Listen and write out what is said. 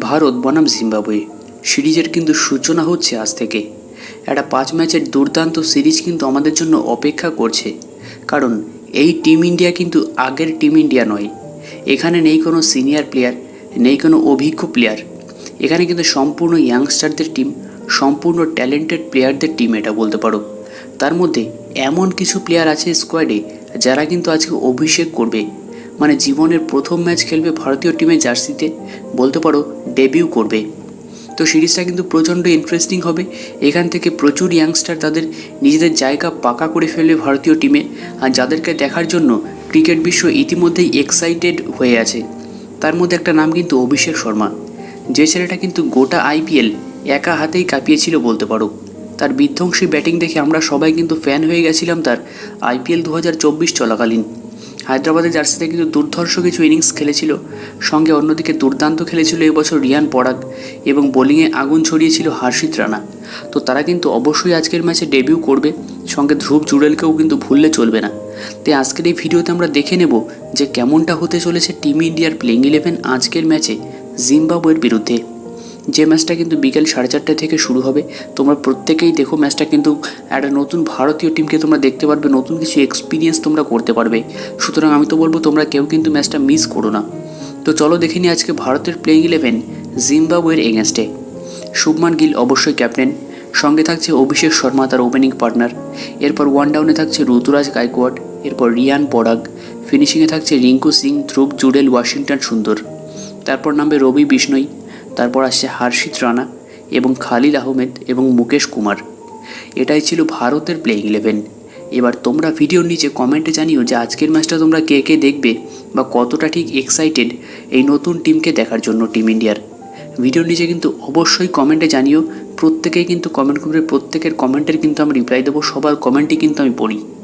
ভারত বনাম জিম্বাবুয়ে। সিরিজের কিন্তু সূচনা হচ্ছে আজ থেকে। একটা পাঁচ ম্যাচের দুর্দান্ত সিরিজ কিন্তু আমাদের জন্য অপেক্ষা করছে। কারণ এই টিম ইন্ডিয়া কিন্তু আগের টিম ইন্ডিয়া নয়। এখানে নেই কোনো সিনিয়র প্লেয়ার, নেই কোনো অভিজ্ঞ প্লেয়ার। এখানে কিন্তু সম্পূর্ণ ইয়াংস্টারদের টিম, সম্পূর্ণ ট্যালেন্টেড প্লেয়ারদের টিম এটা বলতে পারো। তার মধ্যে এমন কিছু প্লেয়ার আছে স্কোয়াডে, যারা কিন্তু আজকে অভিষেক করবে। মানে জীবনের প্রথম ম্যাচ খেলবে ভারতীয় টিমের জার্সিতে, বলতে পারো ডেবিউ করবে। তো সিরিজটা কিন্তু প্রচণ্ড ইন্টারেস্টিং হবে। এখান থেকে প্রচুর ইয়াংস্টার তাদের নিজেদের জায়গা পাকা করে ফেলবে ভারতীয় টিমে। আর যাদেরকে দেখার জন্য ক্রিকেট বিশ্ব ইতিমধ্যেই এক্সাইটেড হয়ে আছে। তার মধ্যে একটা নাম কিন্তু অভিষেক শর্মা। যে ছেলেটা কিন্তু গোটা আইপিএল একা হাতেই কাঁপিয়েছিল বলতে পারো। তার বিধ্বংসী ব্যাটিং দেখে আমরা সবাই কিন্তু ফ্যান হয়ে গেছিলাম তার আইপিএল দু হাজার চব্বিশ চলাকালীন। হায়দ্রাবাদের জার্সিতে কিন্তু দুর্ধর্ষ কিছু ইনিংস খেলেছিল। সঙ্গে অন্যদিকে দুর্দান্ত খেলেছিল এবছর রিয়ান পরাগ এবং বোলিংয়ে আগুন ছড়িয়েছিল হার্ষিত রানা। তো তারা কিন্তু অবশ্যই আজকের ম্যাচে ডেবিউ করবে। সঙ্গে ধ্রুব জুড়েলকেও কিন্তু ভুললে চলবে না। তাই আজকের এই ভিডিওতে আমরা দেখে নেব যে কেমনটা হতে চলেছে টিম ইন্ডিয়ার প্লেইং ইলেভেন আজকের ম্যাচে জিম্বাবুয়ের বিরুদ্ধে। যে ম্যাচটা কিন্তু বিকেল সাড়ে চারটে থেকে শুরু হবে। তোমরা প্রত্যেকেই দেখো ম্যাচটা কিন্তু একটা নতুন ভারতীয় টিমকে তোমরা দেখতে পারবে, নতুন কিছু এক্সপিরিয়েন্স তোমরা করতে পারবে। সুতরাং আমি তো বলব, তোমরা কেউ কিন্তু ম্যাচটা মিস করো না। তো চলো দেখে নিই আজকে ভারতের প্লেইং ইলেভেন জিম্বাবুয়ের এগেনস্টে শুভমান গিল অবশ্যই ক্যাপ্টেন সঙ্গে থাকছে অভিষেক শর্মা, তার ওপেনিং পার্টনার এরপর ওয়ান ডাউনে থাকছে ঋতুরাজ গায়কোয়াড, এরপর রিয়ান পরাগ। ফিনিশিংয়ে থাকছে রিঙ্কু সিং, ধ্রুব জুডেল, ওয়াশিংটন সুন্দর। তারপর নামবে রবি বিষ্ণই। তারপর আসছে হার্ষিত রানা এবং খালিল আহমেদ এবং মুকেশ কুমার। এটাই ছিল ভারতের প্লেইং ইলেভেন এবার তোমরা ভিডিওর নিচে কমেন্টে জানিও যে আজকের ম্যাচটা তোমরা কে কে দেখবে বা কতটা ঠিক এক্সাইটেড এই নতুন টিমকে দেখার জন্য টিম ইন্ডিয়ার ভিডিওর নিচে কিন্তু অবশ্যই কমেন্টে জানিও। প্রত্যেকেই কিন্তু কমেন্ট করবে, প্রত্যেকের কমেন্টের কিন্তু আমি রিপ্লাই দেবো, সবার কমেন্টই কিন্তু আমি পড়ি।